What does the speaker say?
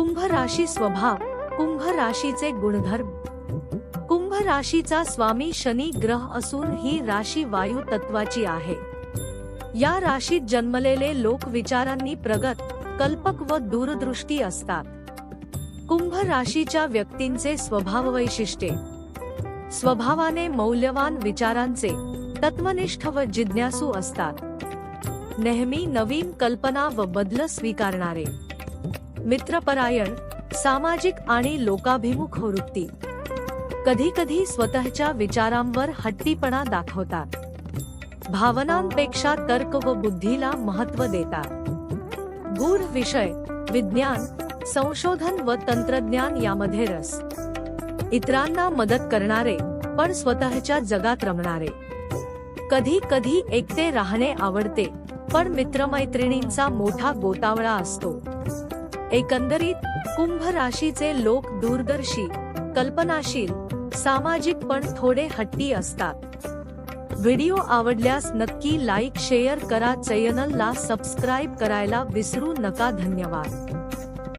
कुंभ राशी स्वभाव कुंभ राशीचे गुणधर्म. कुंभ राशीचा स्वामी शनी ग्रह असून ही राशी वायू तत्वाची आहे. या राशीत जन्मलेले लोक विचारांनी प्रगत कल्पक व दूरदृष्टी असतात. कुंभ राशीच्या व्यक्तींचे स्वभाव वैशिष्ट्ये स्वभावाने मौल्यवान विचारांचे तत्वनिष्ठ व जिज्ञासू असतात. नेहमी नवीन कल्पना व बदल स्वीकारणारे. मित्रपरायण सामाजिक आणि लोकाभिमुख वृत्ती. कधी कधी स्वतःच्या विचारांवर हट्टीपणा दाखवतात. भावनांपेक्षा तर्क व बुद्धीला महत्त्व देतात. गूढ विषय विज्ञान संशोधन व तंत्रज्ञान यामध्ये रस. इतरांना मदत करणारे पण स्वतःच्या जगात रमणारे. कधी कधी एकटे राहणे आवडते पण मित्रमैत्रिणींचा मोठा गोतावळा असतो. एकंदरीत कुंभ राशीचे लोक दूरदर्शी कल्पनाशील सामाजिक पण थोडे हट्टी असतात. व्हिडिओ आवडल्यास नक्की लाईक शेअर करा चॅनलला सबस्क्राईब करायला विसरू नका. धन्यवाद.